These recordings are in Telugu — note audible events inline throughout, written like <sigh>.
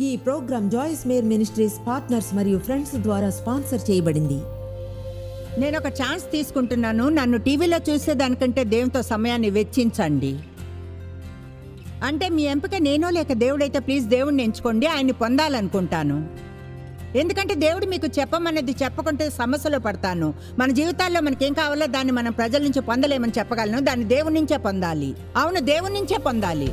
ఈ program Joyce Meyer ministries partners మరియు ఫ్రెండ్స్ ద్వారా స్పాన్సర్ చేయబడింది. నేను ఒక ఛాన్స్ తీసుకుంటున్నాను. నన్ను టీవీలో చూసేదానికంటే దేవునితో సమయాన్ని వెచ్చించండి. అంటే మీ ఎంపిక నేనో లేక దేవుడైతే ప్లీజ్ దేవుడిని ఎంచుకోండి ఆయన్ని పొందాలనుకుంటాను. ఎందుకంటే దేవుడు మీకు చెప్పమన్నది చెప్పకుంటే సమస్యలో పడతాను. మన జీవితాల్లో మనకేం కావాలో దాన్ని మనం ప్రజల నుంచి పొందలేమని చెప్పగలను. దాన్ని దేవుడి నుంచే పొందాలి. అవును దేవుడి నుంచే పొందాలి.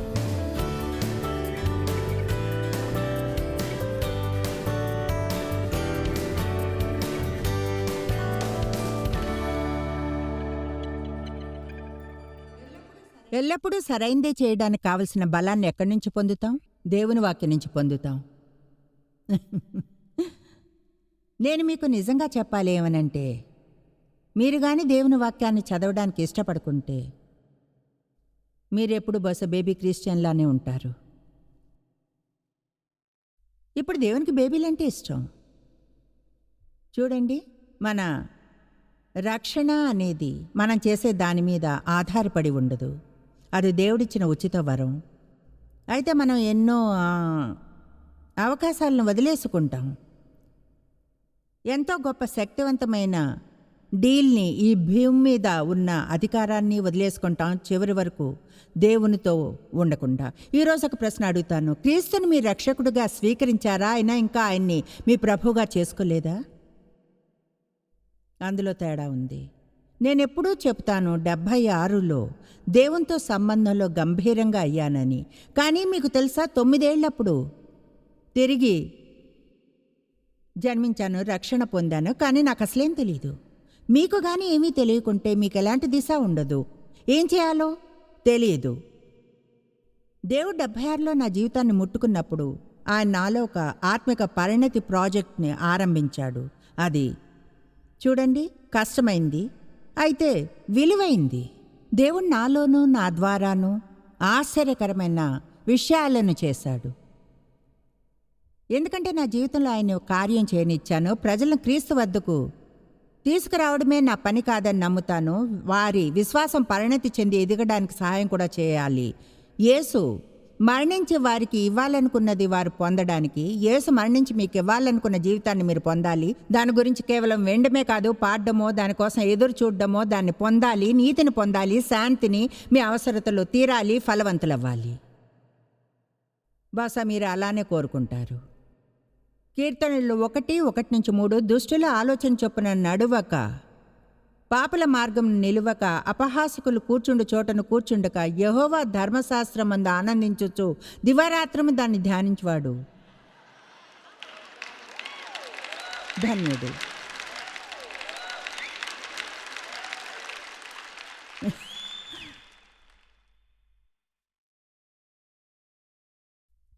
ఎల్లప్పుడూ సరైందే చేయడానికి కావలసిన బలాన్ని ఎక్కడి నుంచి పొందుతాం? దేవుని వాక్యం నుంచి పొందుతాం. నేను మీకు నిజంగా చెప్పాలి ఏమనంటే మీరు కానీ దేవుని వాక్యాన్ని చదవడానికి ఇష్టపడుకుంటే మీరెప్పుడు బస బేబీ క్రిస్టియన్లానే ఉంటారు. ఇప్పుడు దేవునికి బేబీలంటే ఇష్టం. చూడండి మన రక్షణ అనేది మనం చేసే దాని మీద ఆధారపడి ఉండదు. అది దేవుడిచ్చిన ఉచిత వరం. అయితే మనం ఎన్నో అవకాశాలను వదిలేసుకుంటాం. ఎంతో గొప్ప శక్తివంతమైన డీల్ని ఈ భూమి మీద ఉన్న అధికారాన్ని వదిలేసుకుంటాం చివరి వరకు దేవునితో ఉండకుండా. ఈరోజు ఒక ప్రశ్న అడుగుతాను. క్రీస్తుని మీ రక్షకుడిగా స్వీకరించారా? అయినా ఇంకా ఆయన్ని మీ ప్రభువుగా చేసుకోలేదా? అందులో తేడా ఉంది. నేను ఎప్పుడూ చెప్తాను డెబ్భై ఆరులో దేవునితో సంబంధంలో గంభీరంగా అయ్యానని. కానీ మీకు తెలుసా తొమ్మిదేళ్ళప్పుడు తిరిగి జన్మించాను రక్షణ పొందాను కానీ నాకు అసలేం తెలియదు మీకు కానీ ఏమీ తెలియకుంటే మీకు ఎలాంటి దిశ ఉండదు. ఏం చేయాలో తెలియదు దేవుడు డెబ్భై ఆరులో నా జీవితాన్ని ముట్టుకున్నప్పుడు ఆయన నాలో ఒక ఆత్మిక పరిణతి ప్రాజెక్ట్ని ఆరంభించాడు. అది చూడండి కష్టమైంది. అయితే విలువైంది. దేవుడు నాలోనూ నా ద్వారాను ఆశ్చర్యకరమైన విషయాలను చేశాడు. ఎందుకంటే నా జీవితంలో ఆయన కార్యం చేయనిచ్చాను. ప్రజలను క్రీస్తు వద్దకు తీసుకురావడమే నా పని కాదని నమ్ముతాను. వారి విశ్వాసం పరిణతి చెంది ఎదగడానికి సహాయం కూడా చేయాలి. యేసు మరణించి వారికి ఇవ్వాలనుకున్నది వారు పొందడానికి యేసు మరణించి మీకు ఇవ్వాలనుకున్న జీవితాన్ని మీరు పొందాలి. దాని గురించి కేవలం వెండమే కాదు పాడడమో దానికోసం ఎదురు చూడడమో దాన్ని పొందాలి నీతిని పొందాలి శాంతిని మీ అవసరతలు తీరాలి ఫలవంతులవ్వాలి. బహుశా మీరు అలానే కోరుకుంటారు. కీర్తనలు ఒకటి ఒకటి నుంచి మూడు దుష్టుల ఆలోచన చొప్పున నడువక పాపుల మార్గం నిలువక అపహాసకులు కూర్చుండు చోటను కూర్చుండక యహోవా ధర్మశాస్త్రమందు ఆనందించొచ్చు దివారాత్రము దాన్ని ధ్యానించువాడు. ధన్యుడు.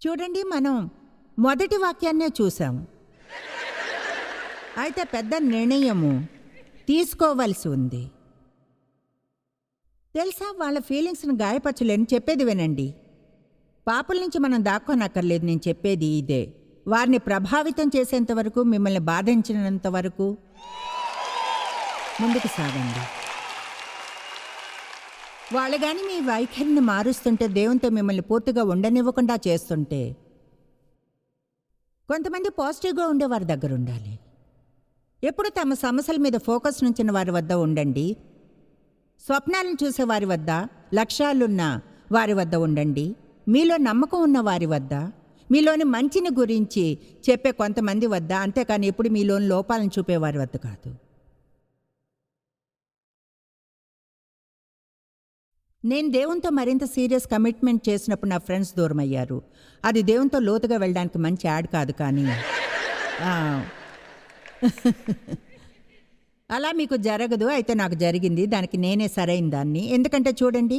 చూడండి మనం మొదటి వాక్యాన్నే చూసాం అయితే పెద్ద నిర్ణయము. తీసుకోవలసి ఉంది. తెలుసా? వాళ్ళ ఫీలింగ్స్ని గాయపరచలేని చెప్పేది వినండి. పాపల నుంచి మనం దాక్కోనక్కర్లేదు నేను చెప్పేది ఇదే. వారిని ప్రభావితం చేసేంత వరకు మిమ్మల్ని బాధించినంత వరకు ముందుకు సాగండి. వాళ్ళు కానీ మీ వైఖరిని మారుస్తుంటే దేవునితో మిమ్మల్ని పూర్తిగా ఉండనివ్వకుండా చేస్తుంటే కొంతమంది పాజిటివ్గా ఉండే వారి దగ్గర ఉండాలి ఎప్పుడు తమ సమస్యల మీద ఫోకస్ నుంచిన వారి వద్ద ఉండండి. స్వప్నాలను చూసే వారి వద్ద లక్ష్యాలున్న వారి వద్ద ఉండండి. మీలో నమ్మకం ఉన్న వారి వద్ద మీలోని మంచిని గురించి చెప్పే కొంతమంది వద్ద అంతేకాని ఎప్పుడు మీలోని లోపాలను చూపే వారి వద్ద కాదు. నేను దేవునితో మరింత సీరియస్ కమిట్మెంట్ చేసినప్పుడు నా ఫ్రెండ్స్ దూరం అయ్యారు అది దేవునితో లోతుగా వెళ్ళడానికి మంచి యాడ్ కాదు కానీ <laughs> అలా మీకు జరగదు అయితే నాకు జరిగింది దానికి నేనే సరైన దాన్ని. ఎందుకంటే చూడండి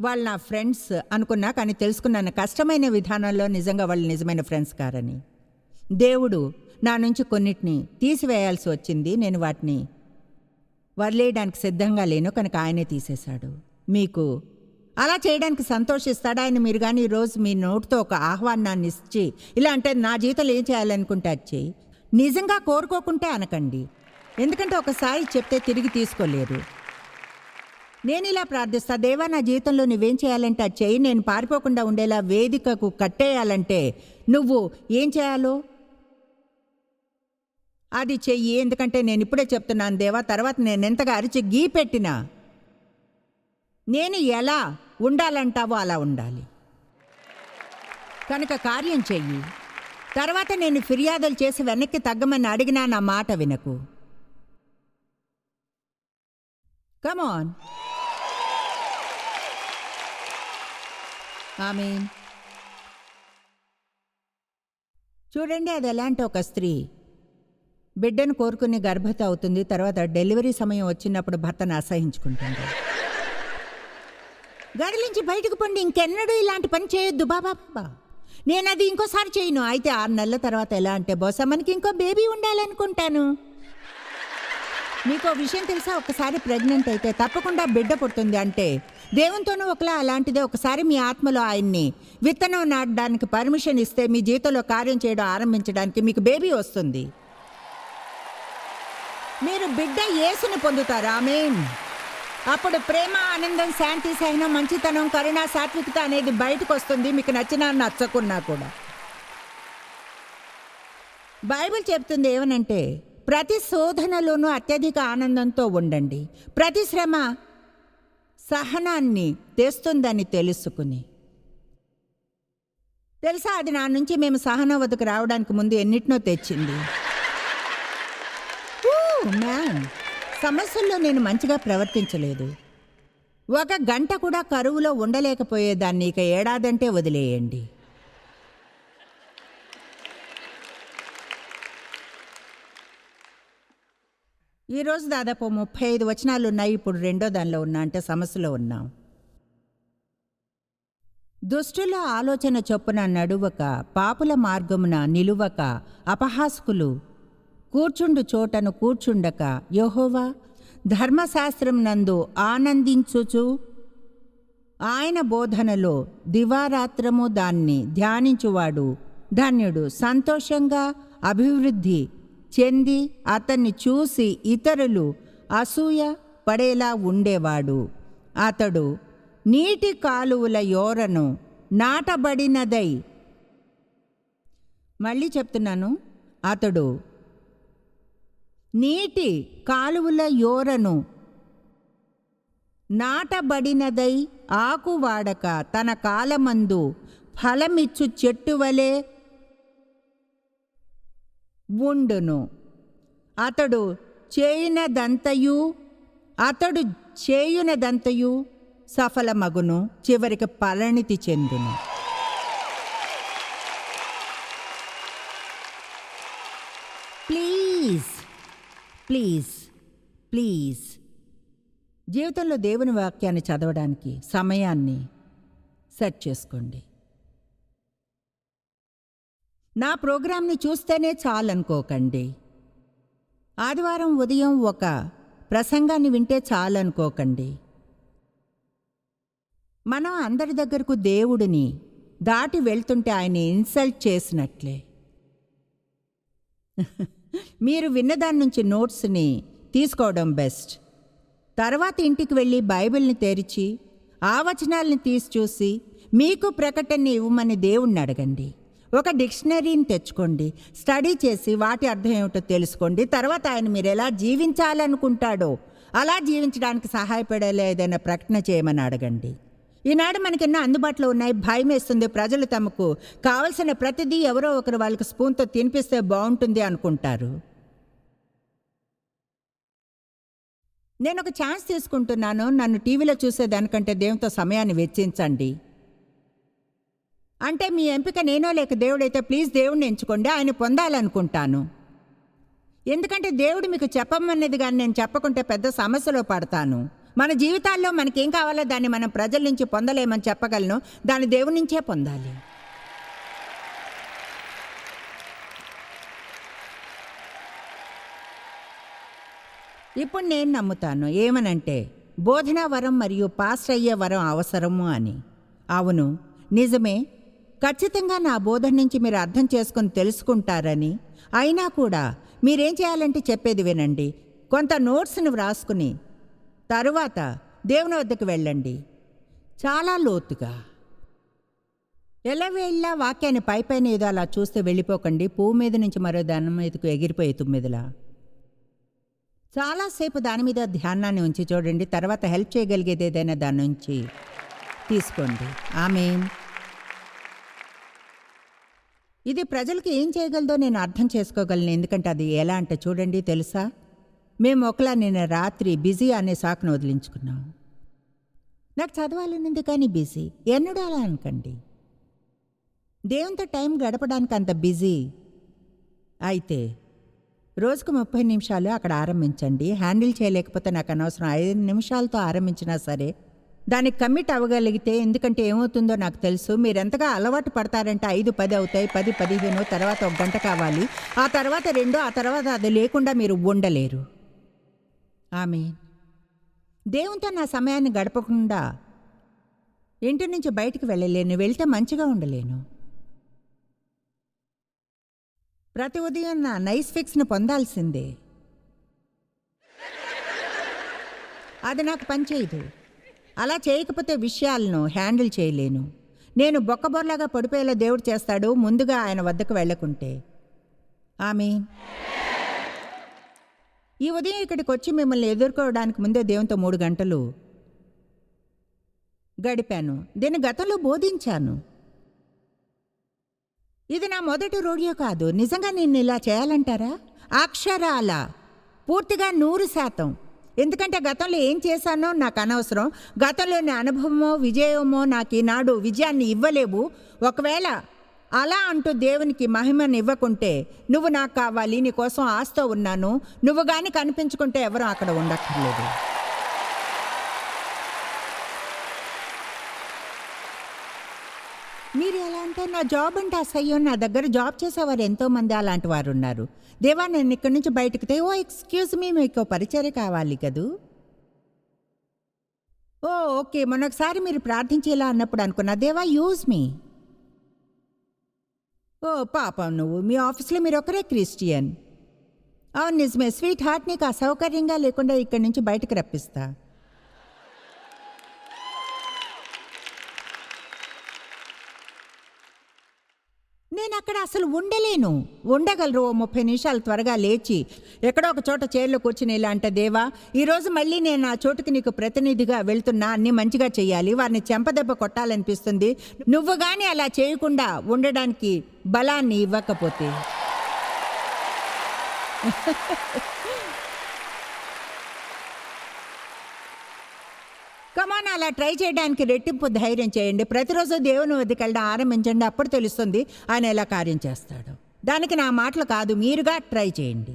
వాళ్ళు నా ఫ్రెండ్స్ అనుకున్నా కానీ తెలుసుకున్నాను కష్టమైన విధానంలో నిజంగా వాళ్ళు నిజమైన ఫ్రెండ్స్ కారని. దేవుడు నా నుంచి కొన్నిటిని తీసివేయాల్సి వచ్చింది నేను వాటిని వదిలేయడానికి సిద్ధంగా లేను కనుక ఆయనే తీసేశాడు. మీకు అలా చేయడానికి సంతోషిస్తాడు ఆయన మీరు కానీ ఈరోజు మీ నోటితో ఒక ఆహ్వానాన్ని ఇచ్చి ఇలా అంటే నా జీవితంలో ఏం చేయాలనుకుంటే అది చేయి. నిజంగా కోరుకోకుంటే అనకండి. ఎందుకంటే ఒకసారి చెప్తే తిరిగి తీసుకోలేరు. నేను ఇలా ప్రార్థిస్తా దేవా నా జీవితంలో నువ్వేం చేయాలంటే అది చెయ్యి నేను పారిపోకుండా ఉండేలా వేదికకు కట్టేయాలంటే నువ్వు ఏం చేయాలో? అది చెయ్యి ఎందుకంటే నేను ఇప్పుడే చెప్తున్నాను దేవా తర్వాత నేను ఎంతగా అరిచి గీ పెట్టినా నేను ఎలా ఉండాలంటావో అలా ఉండాలి. కనుక కార్యం చెయ్యి. తర్వాత నేను ఫిర్యాదులు చేసి వెనక్కి తగ్గమని అడిగినా నా మాట వినకు. కమాన్ ఆమె చూడండి అది ఎలాంటి ఒక స్త్రీ. బిడ్డను కోరుకుని గర్భత అవుతుంది తర్వాత డెలివరీ సమయం వచ్చినప్పుడు భర్తను అసహించుకుంటుంది. గదిలించి బయటకు పండి ఇంకెన్నడూ ఇలాంటి పని చేయొద్దు బాబా. బాబా నేను అది ఇంకోసారి చేయను. అయితే ఆరు నెలల తర్వాత ఎలా అంటే బహుశా మనకి ఇంకో బేబీ ఉండాలనుకుంటాను. మీకు విషయం తెలుసా? ఒకసారి ప్రెగ్నెంట్ అయితే తప్పకుండా బిడ్డ పుడుతుంది అంటే దేవునితోనూ ఒకలా అలాంటిదే. ఒకసారి మీ ఆత్మలో ఆయన్ని విత్తనం నాటడానికి పర్మిషన్ ఇస్తే మీ జీవితంలో కార్యం చేయడం ఆరంభించడానికి మీకు బేబీ వస్తుంది. మీరు బిడ్డ ఏసుని పొందుతారు. ఆమేన్. అప్పుడు ప్రేమ ఆనందం శాంతి సహనం మంచితనం కరుణ సాత్వికత అనేది బయటకు వస్తుంది మీకు నచ్చినా నచ్చకున్నా కూడా. బైబిల్ చెప్తుంది ఏమనంటే ప్రతి శోధనలోనూ అత్యధిక ఆనందంతో ఉండండి. ప్రతి శ్రమ సహనాన్ని తెస్తుందని తెలుసుకుని. తెలుసా అది నా నుంచి మేము సహనం వద్దకు రావడానికి ముందు ఎన్నిటినో తెచ్చింది? ఊ, సమస్యల్లో నేను మంచిగా ప్రవర్తించలేదు. ఒక గంట కూడా కరువులో ఉండలేకపోయేదాన్ని ఇక ఏడాదంటే వదిలేయండి. ఈరోజు దాదాపు ముప్పై ఐదు వచనాలు ఉన్నాయి ఇప్పుడు రెండో దానిలో ఉన్నా అంటే సమస్యలో ఉన్నాం. దుష్టుల ఆలోచన చొప్పున నడువక పాపుల మార్గమున నిలువక అపహాసుకులు కూర్చుండు చోటను కూర్చుండక యెహోవా ధర్మశాస్త్రం నందు ఆనందించుచు ఆయన బోధనలో దివారాత్రము దాన్ని ధ్యానించువాడు. ధన్యుడు సంతోషంగా అభివృద్ధి చెంది అతన్ని చూసి ఇతరులు అసూయ పడేలా ఉండేవాడు. అతడు నీటి కాలువల యోరను నాటబడినదై మళ్ళీ చెప్తున్నాను. అతడు నీటి కాలువల యోరను నాటబడినదై ఆకువాడక తన కాలమందు ఫలమిచ్చు చెట్టు వలె ఉండును. అతడు చేయునదంతయు అతడు చేయునదంతయు సఫలమగును చివరికి పరిణితి చెందును. ప్లీజ్. Please please. జీవితంలో దేవుని వాక్యాన్ని చదవడానికి సమయాన్ని సెట్ చేసుకోండి. నా ప్రోగ్రాంని చూస్తేనే చాలనుకోకండి. ఆదివారం ఉదయం ఒక ప్రసంగాన్ని వింటే చాలనుకోకండి. మనం అందరి దగ్గరకు దేవుడిని దాటి వెళ్తుంటే ఆయన ఇన్సల్ట్ చేసినట్లే. <laughs> మీరు విన్నదాని నుంచి నోట్స్ని తీసుకోవడం బెస్ట్. తర్వాత ఇంటికి వెళ్ళి బైబిల్ని తెరిచి ఆ వచనాలని తీసి చూసి మీకు ప్రకటన ఇవ్వమని దేవుణ్ణి అడగండి. ఒక డిక్షనరీని తెచ్చుకోండి. స్టడీ చేసి వాటి అర్థం ఏమిటో తెలుసుకోండి. తర్వాత ఆయన మీరు ఎలా జీవించాలనుకుంటాడో అలా జీవించడానికి సహాయపడేలా ఏదైనా ప్రకటన చేయమని అడగండి. ఈనాడు మనకి ఎన్నో అందుబాటులో ఉన్నాయి. భయం వేస్తుంది ప్రజలు తమకు. కావలసిన ప్రతిదీ ఎవరో ఒకరు వాళ్ళకి స్పూన్తో తినిపిస్తే బాగుంటుంది అనుకుంటారు. నేను ఒక ఛాన్స్ తీసుకుంటున్నాను. నన్ను టీవీలో చూసేదానికంటే దేవునితో సమయాన్ని వెచ్చించండి. అంటే మీ ఎంపిక నేనో లేక దేవుడైతే ప్లీజ్ దేవుడిని ఎంచుకోండి. ఆయన పొందాలనుకుంటాను. ఎందుకంటే దేవుడు మీకు చెప్పమన్నది కానీ నేను చెప్పకుంటే పెద్ద సమస్యలో పడతాను. మన జీవితాల్లో మనకేం కావాలో దాన్ని మనం ప్రజల నుంచి పొందలేమని చెప్పగలను. దాన్ని దేవుడి నుంచే పొందాలి. ఇప్పుడు నేను నమ్ముతాను ఏమనంటే బోధనా వరం మరియు పాస్ అయ్యే వరం అవసరము అని. అవును నిజమే. ఖచ్చితంగా నా బోధన నుంచి మీరు అర్థం చేసుకొని తెలుసుకుంటారని. అయినా కూడా మీరేం చేయాలంటే చెప్పేది వినండి. కొంత నోట్స్ని వ్రాసుకుని తరువాత దేవుని వద్దకు వెళ్ళండి. చాలా లోతుగా. ఎలా వాక్యాన్ని పై పైన ఏదో అలా చూస్తే వెళ్ళిపోకండి. పువ్వు మీద నుంచి మరో దాని మీదకు ఎగిరిపోయే తుమ్మిదిలా. చాలాసేపు దాని మీద ధ్యానాన్ని ఉంచి చూడండి. తర్వాత హెల్ప్ చేయగలిగేది ఏదైనా దాని నుంచి తీసుకోండి. ఆమె ఇది ప్రజలకు ఏం చేయగలదో నేను అర్థం చేసుకోగలను. ఎందుకంటే అది ఎలా అంటే చూడండి తెలుసా? మేము ఒకలా నిన్న రాత్రి బిజీ అనే సాకును వదిలించుకున్నాం. నాకు చదవాలనుంది కానీ బిజీ. ఎన్నడూ అలా అనకండి. దేవునితో టైం గడపడానికి అంత బిజీ. అయితే రోజుకు ముప్పై నిమిషాలు అక్కడ ఆరంభించండి. హ్యాండిల్ చేయలేకపోతే నాకు అనవసరం. ఐదు నిమిషాలతో ఆరంభించినా సరే దానికి కమిట్ అవ్వగలిగితే ఎందుకంటే ఏమవుతుందో నాకు తెలుసు. మీరు ఎంతగా అలవాటు పడతారంటే ఐదు పది అవుతాయి. పది పదిహేను తర్వాత ఒక గంట కావాలి. ఆ తర్వాత రెండు ఆ తర్వాత అది లేకుండా మీరు ఉండలేరు. ఆమె దేవునితో నా సమయాన్ని గడపకుండా ఇంటి నుంచి బయటికి వెళ్ళలేను వెళ్తే మంచిగా ఉండలేను. ప్రతి ఉదయం నా నైస్ ఫిక్స్ను పొందాల్సిందే. అది నాకు పనిచేయదు అలా చేయకపోతే విషయాలను హ్యాండిల్ చేయలేను. నేను బొక్కబొర్లాగా పడిపోయేలా దేవుడు చేస్తాడు ముందుగా ఆయన వద్దకు వెళ్ళకుంటే. ఆమె ఈ ఉదయం ఇక్కడికి వచ్చి మిమ్మల్ని ఎదుర్కోవడానికి ముందే దేవునితో మూడు గంటలు గడిపాను. దీన్ని గతంలో బోధించాను. ఇది నా మొదటి రోడియో కాదు. నిజంగా నేను ఇలా చేయాలంటారా? అక్షరాల. పూర్తిగా నూరు శాతం. ఎందుకంటే గతంలో ఏం చేశానో నాకు అనవసరం. గతంలోని అనుభవమో విజయమో నాకు ఈనాడు విజయాన్ని ఇవ్వలేవు. ఒకవేళ అలా అంటూ దేవునికి మహిమను ఇవ్వకుంటే నువ్వు నాకు కావాలి నీ కోసం ఆస్తో ఉన్నాను నువ్వు కానీ కనిపించుకుంటే ఎవరు అక్కడ ఉండక్కర్లేదు. మీరు ఎలా అంటే నా జాబ్ అంటే అసహ్యం నా దగ్గర జాబ్ చేసేవారు ఎంతోమంది అలాంటి వారు ఉన్నారు దేవా నేను ఇక్కడి నుంచి బయటకు తే ఓ ఎక్స్క్యూజ్ మీ మీకు పరిచర్య కావాలి కదూ? ఓ ఓకే మొన్నొకసారి మీరు ప్రార్థించేలా అన్నప్పుడు అనుకున్నా దేవా యూజ్ మీ. ఓ పాపం నువ్వు. మీ ఆఫీస్లో మీరు ఒకరే క్రిస్టియన్. అవును నిజమే. స్వీట్ హార్ట్ నీకు అసౌకర్యంగా లేకుండా ఇక్కడి నుంచి బయటకు రప్పిస్తా. నేను అక్కడ అసలు ఉండలేను. ఉండగలరు ఓ ముప్పై నిమిషాలు త్వరగా లేచి. ఎక్కడో ఒక చోట చైర్లో కూర్చుని ఇలా అంటే దేవా ఈరోజు మళ్ళీ నేను ఆ చోటుకి నీకు ప్రతినిధిగా వెళ్తున్నా అన్ని మంచిగా చేయాలి వారిని చెంపదెబ్బ కొట్టాలనిపిస్తుంది. నువ్వు కానీ అలా చేయకుండా ఉండడానికి బలాన్ని ఇవ్వకపోతే. కమాన్ అలా ట్రై చేయడానికి రెట్టింపు ధైర్యం చేయండి. ప్రతిరోజు దేవుని వద్దకు వెళ్ళడం ఆరంభించండి. అప్పుడు తెలుస్తుంది ఆయన ఎలా కార్యం చేస్తాడు. దానికి నా మాటలు కాదు మీరుగా ట్రై చేయండి.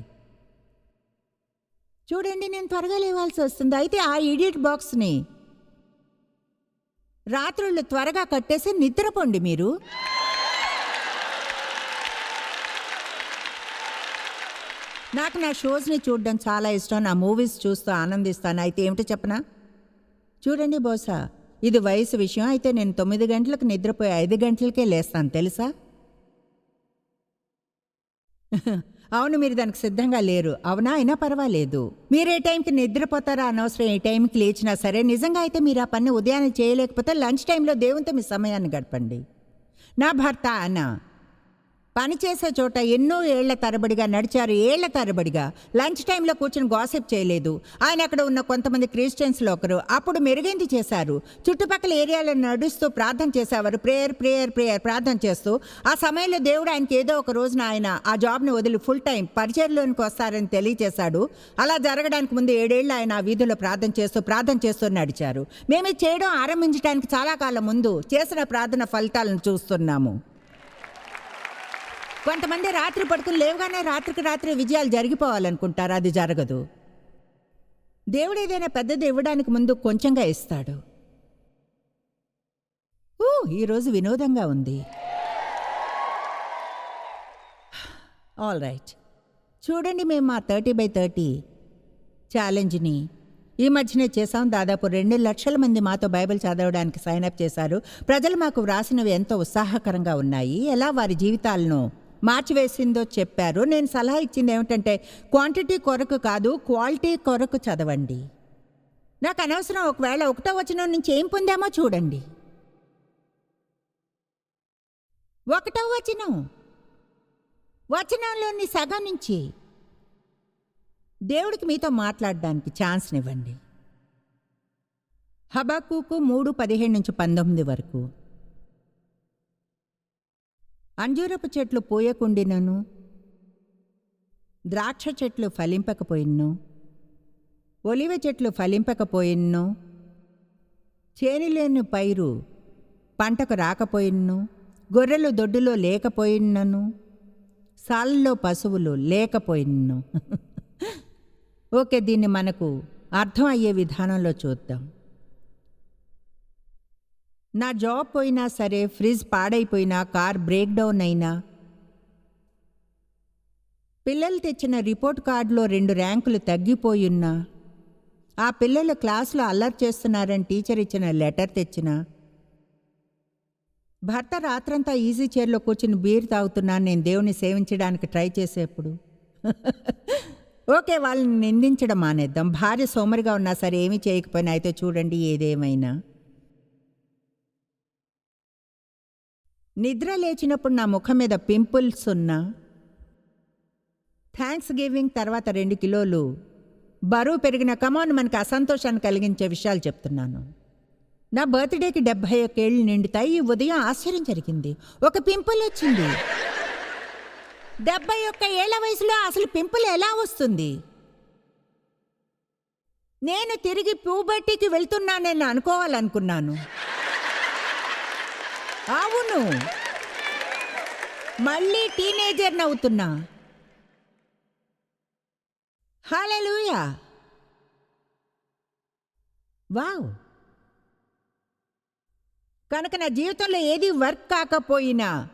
చూడండి నేను త్వరగా లేవాల్సి వస్తుంది. అయితే ఆ ఇడియట్ బాక్స్ని రాత్రుళ్ళు త్వరగా కట్టేసి నిద్రపోండి మీరు. నాకు నా షోస్ని చూడడం చాలా ఇష్టం. నా మూవీస్ చూస్తూ ఆనందిస్తాను. అయితే ఏమిటో చెప్పనా? చూడండి బోసా ఇది వయసు విషయం. అయితే నేను తొమ్మిది గంటలకు నిద్రపోయి ఐదు గంటలకే లేస్తాను తెలుసా? <laughs> అవును మీరు దానికి సిద్ధంగా లేరు. అవునా? అయినా పర్వాలేదు. మీరు ఏ టైంకి నిద్రపోతారా అనవసరం ఏ టైంకి లేచినా సరే. నిజంగా అయితే మీరు ఆ పని ఉదయాన్నే చేయలేకపోతే లంచ్ టైంలో దేవునితో మీ సమయాన్ని గడపండి. నా భర్త అనా పని చేసే చోట ఎన్నో ఏళ్ళ తరబడిగా నడిచారు. ఏళ్ళ తరబడిగా. లంచ్ టైంలో కూర్చుని గాసిప్ చేయలేదు. ఆయన అక్కడ ఉన్న కొంతమంది క్రిస్టియన్స్లో ఒకరు. అప్పుడు మెరుగైంది చేశారు. చుట్టుపక్కల ఏరియాలో నడుస్తూ ప్రార్థన చేసేవారు. ప్రేయర్ ప్రేయర్ ప్రేయర్ ప్రార్థన చేస్తూ ఆ సమయంలో దేవుడు ఆయనకి ఏదో ఒక రోజున ఆయన ఆ జాబ్ని వదిలి ఫుల్ టైం పరిచయలోనికి వస్తారని తెలియజేశాడు. అలా జరగడానికి ముందు ఏడేళ్ళు ఆయన ఆ వీధిలో ప్రార్థన చేస్తూ ప్రార్థన చేస్తూ నడిచారు. మేము చేయడం ఆరంభించడానికి చాలా కాలం ముందు చేసిన ప్రార్థన ఫలితాలను చూస్తున్నాము. కొంతమంది రాత్రి పడుకుని లేవుగానే రాత్రికి రాత్రి విజయాలు జరిగిపోవాలనుకుంటారు. అది జరగదు. దేవుడు ఏదైనా పెద్దది ఇవ్వడానికి ముందు కొంచెంగా ఇస్తాడు. ఊ ఈరోజు వినోదంగా ఉంది. ఆల్ రైట్ చూడండి మేము మా థర్టీ బై థర్టీ ఛాలెంజ్ని. ఈ మధ్యనే చేసాం దాదాపు రెండు లక్షల మంది మాతో బైబిల్ చదవడానికి సైన్ అప్ చేశారు. ప్రజలు మాకు వ్రాసినవి ఎంతో ఉత్సాహకరంగా ఉన్నాయి. ఎలా వారి జీవితాలను మార్చివేసిందో చెప్పారు. నేను సలహా ఇచ్చింది ఏమిటంటే క్వాంటిటీ కొరకు కాదు క్వాలిటీ కొరకు చదవండి. నాకు అనవసరం ఒకవేళ ఒకటో వచనం నుంచి ఏం పొందామో చూడండి. ఒకటో వచనం. వచనంలోని సగం నుంచి దేవుడికి మీతో మాట్లాడడానికి ఛాన్స్నివ్వండి హబాకుకు మూడు పదిహేడు నుంచి పంతొమ్మిది వరకు. అంజూరపు చెట్లు పూయకుండినను ద్రాక్ష చెట్లు ఫలింపకపోయిన్ను ఒలివ చెట్లు ఫలింపకపోయిన్ను చేనిలేని పైరు పంటకు రాకపోయిన్ను గొర్రెలు దొడ్డులో లేకపోయిన్నను సాలలో పశువులు లేకపోయిన్ను. ఓకే దీన్ని మనకు అర్థం అయ్యే విధానంలో చూద్దాం. నా జాబ్ పోయినా సరే ఫ్రిడ్జ్ పాడైపోయినా కార్ బ్రేక్ డౌన్ అయినా. పిల్లలు తెచ్చిన రిపోర్ట్ కార్డులో రెండు ర్యాంకులు తగ్గిపోయున్నా. ఆ పిల్లలు క్లాసులో అల్లరి చేస్తున్నారని టీచర్ ఇచ్చిన లెటర్ తెచ్చిన. భర్త రాత్రంతా ఈజీ చైర్లో కూర్చుని బీర్ తాగుతున్నాను నేను దేవుని సేవించడానికి ట్రై చేసేప్పుడు. ఓకే వాళ్ళని నిందించడం మానేద్దాం. భార్య సోమరిగా ఉన్నా సరే ఏమీ చేయకపోయినా అయితే చూడండి ఏదేమైనా. నిద్ర లేచినప్పుడు నా ముఖం మీద పింపుల్స్ ఉన్నా థ్యాంక్స్ గివింగ్ తర్వాత రెండు కిలోలు బరువు పెరిగిన కమాన్ మనకు అసంతోషాన్ని కలిగించే విషయాలు చెప్తున్నాను. నా బర్త్డేకి డెబ్భై ఒకేళ్ళు నిండుతాయి. ఈ ఉదయం ఆశ్చర్యం జరిగింది. ఒక పింపుల్ వచ్చింది. డెబ్బై ఒక్క ఏళ్ళ వయసులో అసలు పింపుల్ ఎలా వస్తుంది? నేను తిరిగి ప్యూబర్టీకి వెళ్తున్నానని అనుకోవాలనుకున్నాను. అవును. మళ్ళీ టీనేజర్ నవ్వుతున్నా. హాలూయా వావ్. కనుక నా జీవితంలో ఏది వర్క్ కాకపోయినా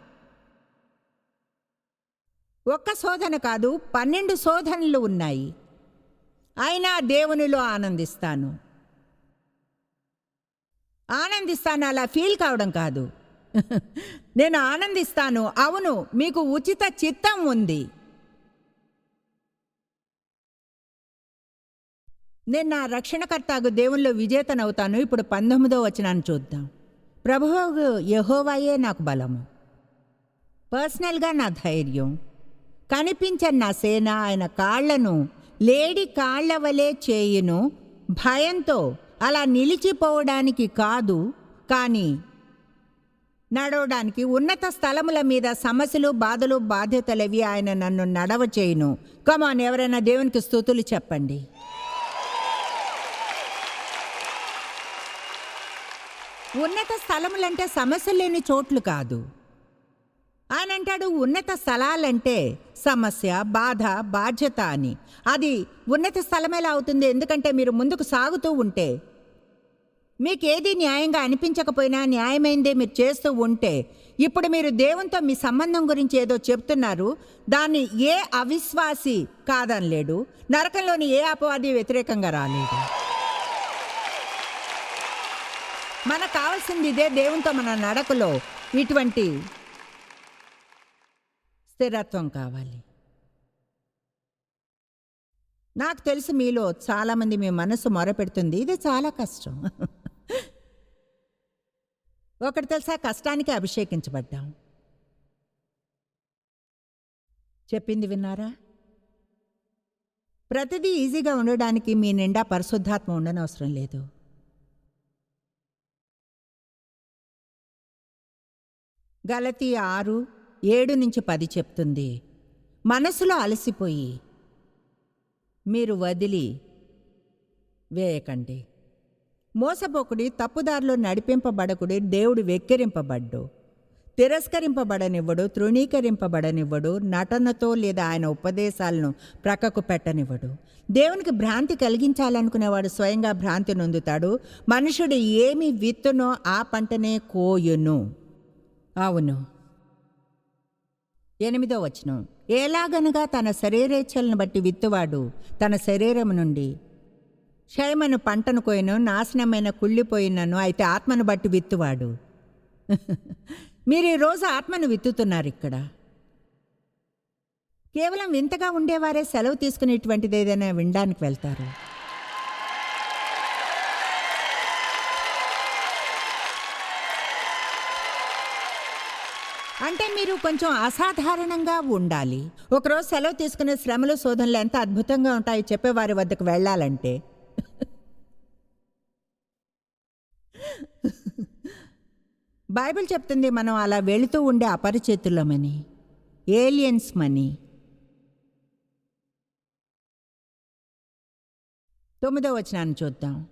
ఒక్క శోధన కాదు పన్నెండు శోధనలు ఉన్నాయి. అయినా దేవునిలో ఆనందిస్తాను. ఆనందిస్తాను అలా ఫీల్ కావడం కాదు. <laughs> నేను ఆనందిస్తాను. అవును మీకు ఉచిత చిత్తం ఉంది. నేను నా రక్షణకర్తకు దేవుల్లో విజేతనవుతాను. ఇప్పుడు పంతొమ్మిదో వచనాన్ని చూద్దాం. ప్రభువు యహోవాయే నాకు బలము. పర్సనల్గా నా ధైర్యం. కనిపించని నా సేన ఆయన కాళ్ళను లేడి కాళ్ళ వలె చేయును. భయంతో అలా నిలిచిపోవడానికి కాదు కానీ నడవడానికి ఉన్నత స్థలముల మీద సమస్యలు బాధలు బాధ్యతలవి ఆయన నన్ను నడవ చేయును కమాన్ ఎవరైనా దేవునికి స్థుతులు చెప్పండి. ఉన్నత స్థలములంటే సమస్య లేని చోట్లు కాదు. ఆయన అంటాడు ఉన్నత స్థలాలంటే సమస్య బాధ బాధ్యత అని. అది ఉన్నత స్థలం ఎలా అవుతుంది? ఎందుకంటే మీరు ముందుకు సాగుతూ ఉంటే మీకు ఏది న్యాయంగా అనిపించకపోయినా న్యాయమైందే మీరు చేస్తూ ఉంటే ఇప్పుడు మీరు దేవునితో మీ సంబంధం గురించి ఏదో చెప్తున్నారు దాన్ని ఏ అవిశ్వాసి కాదనలేడు నరకంలోని ఏ అపవాది వ్యతిరేకంగా రాలేడు మనకు కావాల్సింది ఇదే దేవునితో మన నడకలో ఇటువంటి స్థిరత్వం కావాలి. నాకు తెలుసు మీలో చాలామంది మీ మనసు మొరపెడుతుంది. ఇది చాలా కష్టం. ఒకటి తెలుసా? కష్టానికి అభిషేకించబడ్డాం. చెప్పింది విన్నారా? ప్రతిదీ ఈజీగా ఉండడానికి మీ నిండా పరిశుద్ధాత్మ ఉండనవసరం లేదు. గలతీ ఆరు ఏడు నుంచి పది చెప్తుంది. మనసులో అలసిపోయి మీరు వదిలి వేయకండి. మోసపోకుడి తప్పుదారిలో నడిపింపబడకుడి దేవుడు వెక్కిరింపబడ్డు. తిరస్కరింపబడనివ్వడు తృణీకరింపబడనివ్వడు నటనతో లేదా ఆయన ఉపదేశాలను ప్రక్కకు పెట్టనివ్వడు. దేవునికి భ్రాంతి కలిగించాలనుకునేవాడు స్వయంగా భ్రాంతి నొందుతాడు. మనుషుడు ఏమి విత్తునో ఆ పంటనే కోయును. అవును. ఎనిమిదో వచనం. ఎలాగనగా తన శరీరేచ్ఛలను బట్టి విత్తువాడు తన శరీరము నుండి. క్షయమైన పంటను కోయను నాశనమైన కుళ్ళిపోయినను అయితే ఆత్మను బట్టి విత్తువాడు. <laughs> మీరు ఈరోజు ఆత్మను విత్తుతున్నారు ఇక్కడ. కేవలం వింతగా ఉండేవారే సెలవు తీసుకునేటువంటిది ఏదైనా వినడానికి వెళ్తారు. అంటే మీరు కొంచెం అసాధారణంగా ఉండాలి. ఒకరోజు సెలవు తీసుకునే శ్రమలు శోధనలు ఎంత అద్భుతంగా ఉంటాయో చెప్పేవారి వద్దకు వెళ్ళాలంటే. బైబిల్ చెప్తుంది మనం అలా వెళుతూ ఉండే అపరిచితులమని ఏలియన్స్ మని. తొమ్మిదో వచనాన్ని చూద్దాం.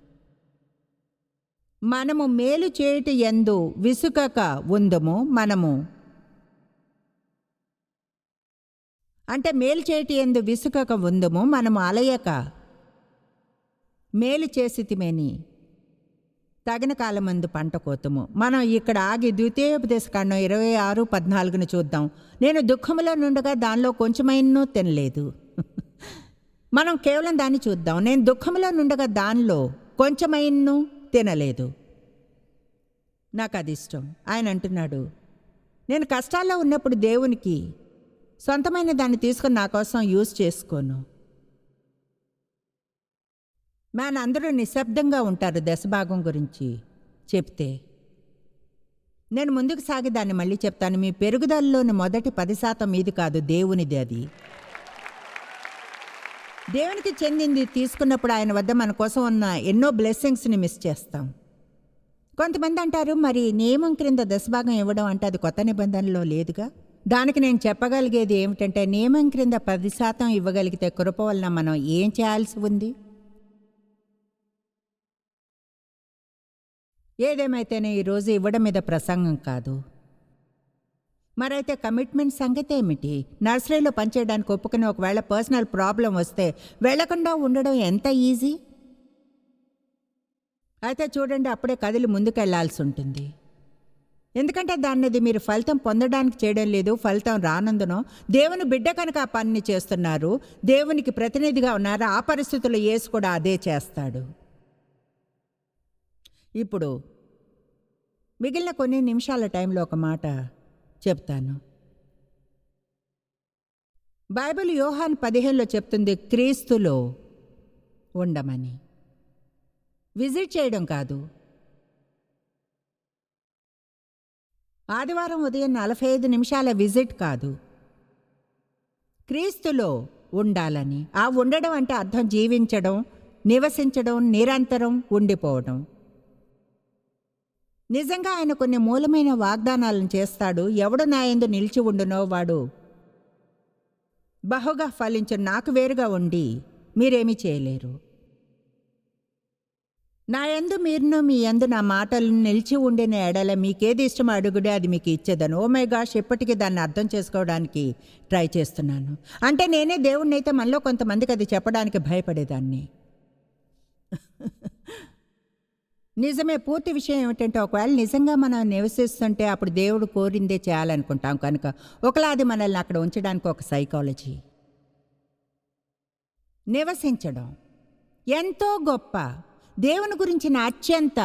మనము మేలు చేయుట ఎందు విసుకక ఉందము మనము. అంటే మేలు చేయటి ఎందు విసుకక ఉందము మనము అలయక. మేలు చేసితిమేని తగిన కాలమందు పంట కోతము. మనం ఇక్కడ ఆగి ద్వితీయోపదేశ కాండం ఇరవై ఆరు పద్నాలుగును చూద్దాం. నేను దుఃఖములో నుండగా దానిలో కొంచెమైనను తినలేదు. <laughs> మనం కేవలం దాన్ని చూద్దాం. నేను దుఃఖంలో నుండగా దానిలో కొంచెమైనను తినలేదు. నాకు అది ఇష్టం ఆయన అంటున్నాడు నేను కష్టాల్లో ఉన్నప్పుడు దేవునికి సొంతమైన దాన్ని తీసుకొని నా కోసం యూజ్ చేసుకోను. మన అందరూ నిశ్శబ్దంగా ఉంటారు దశభాగం గురించి చెప్తే. నేను ముందుకు సాగి దాన్ని మళ్ళీ చెప్తాను. మీ పెరుగుదలలోని మొదటి పది శాతం మీది కాదు దేవునిది అది. దేవునికి చెందింది తీసుకున్నప్పుడు ఆయన వద్ద మన కోసం ఉన్న ఎన్నో బ్లెస్సింగ్స్ని మిస్ చేస్తాం. కొంతమంది అంటారు మరి నియమం క్రింద దశభాగం ఇవ్వడం అంటే అది కొత్త నిబంధనలో లేదుగా? దానికి నేను చెప్పగలిగేది ఏమిటంటే నియమం క్రింద పది శాతం ఇవ్వగలిగితే కృప వలన మనం ఏం చేయాల్సి ఉంది? ఏదేమైతేనే ఈరోజు ఇవ్వడం మీద ప్రసంగం కాదు. మరైతే కమిట్మెంట్ సంగతి ఏమిటి? నర్సరీలో పనిచేయడానికి ఒప్పుకుని ఒకవేళ పర్సనల్ ప్రాబ్లం వస్తే వెళ్ళకుండా ఉండడం ఎంత ఈజీ? అయితే చూడండి అప్పుడే కదిలి ముందుకెళ్ళాల్సి ఉంటుంది. ఎందుకంటే దానిది మీరు ఫలితం పొందడానికి చేయడం లేదు ఫలితం రానందునో దేవుని బిడ్డ కనుక ఆ పనిని చేస్తున్నారు దేవునికి ప్రతినిధిగా ఉన్నారు ఆ పరిస్థితుల్లో యేసు కూడా అదే చేస్తాడు. ఇప్పుడు మిగిలిన కొన్ని నిమిషాల టైంలో ఒక మాట చెప్తాను. బైబిల్ యోహాన్ పదిహేనులో చెప్తుంది క్రీస్తులో ఉండమని. విజిట్ చేయడం కాదు ఆదివారం ఉదయం నలభై ఐదు నిమిషాల విజిట్ కాదు. క్రీస్తులో ఉండాలని ఆ ఉండడం అంటే అర్థం జీవించడం నివసించడం నిరంతరం ఉండిపోవడం. నిజంగా ఆయన కొన్ని మూలమైన వాగ్దానాలను చేస్తాడు. ఎవడు నా ఎందు నిలిచి ఉండునో వాడు బహుగా ఫలించు నాకు వేరుగా ఉండి మీరేమీ చేయలేరు. నా యందు మీరును మీ యందు నా మాటలను నిలిచి ఉండిన ఎడల మీకేది ఇష్టమో అడుగుడే అది మీకు ఇచ్చేదను. ఓ మై గాష్ ఇప్పటికీ దాన్ని అర్థం చేసుకోవడానికి ట్రై చేస్తున్నాను. అంటే నేనే దేవుణ్ణి అయితే మనలో కొంతమందికి అది చెప్పడానికి భయపడేదాన్ని. <laughs> నిజమే పూర్తి విషయం ఏమిటంటే ఒకవేళ నిజంగా మనం నివసిస్తుంటే అప్పుడు దేవుడు కోరిందే చేయాలనుకుంటాం కనుక ఒకలా అది మనల్ని అక్కడ ఉంచడానికి ఒక సైకాలజీ. నివసించడం ఎంతో గొప్ప దేవుని గురించిన అత్యంత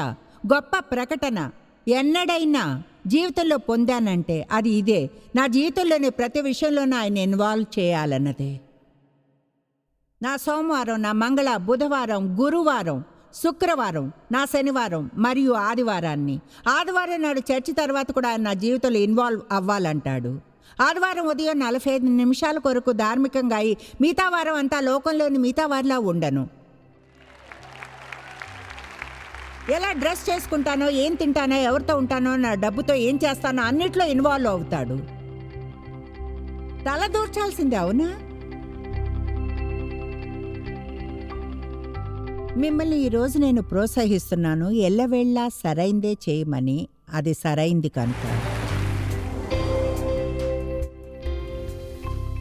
గొప్ప ప్రకటన ఎన్నడైనా జీవితంలో పొందానంటే అది ఇదే. నా జీవితంలోని ప్రతి విషయంలోనూ ఆయన ఇన్వాల్వ్ చేయాలన్నదే. నా సోమవారం నా మంగళ బుధవారం గురువారం శుక్రవారం నా శనివారం మరియు ఆదివారాన్ని. ఆదివారం నాడు చర్చి తర్వాత కూడా ఆయన నా జీవితంలో ఇన్వాల్వ్ అవ్వాలంటాడు. ఆదివారం ఉదయం నలభై ఐదు నిమిషాల కొరకు ధార్మికంగా అయి మిగతా వారం అంతా లోకంలోని మిగతా వారిలా ఉండను. ఎలా డ్రెస్ చేసుకుంటానో ఏం తింటానో ఎవరితో ఉంటానో నా డబ్బుతో ఏం చేస్తానో అన్నిట్లో ఇన్వాల్వ్ అవుతాడు. తల దూర్చాల్సిందే అవునా? మిమ్మల్ని ఈరోజు నేను ప్రోత్సహిస్తున్నాను. ఎల్లవేళ్ళ సరైందే చేయమని. అది సరైంది కనుక.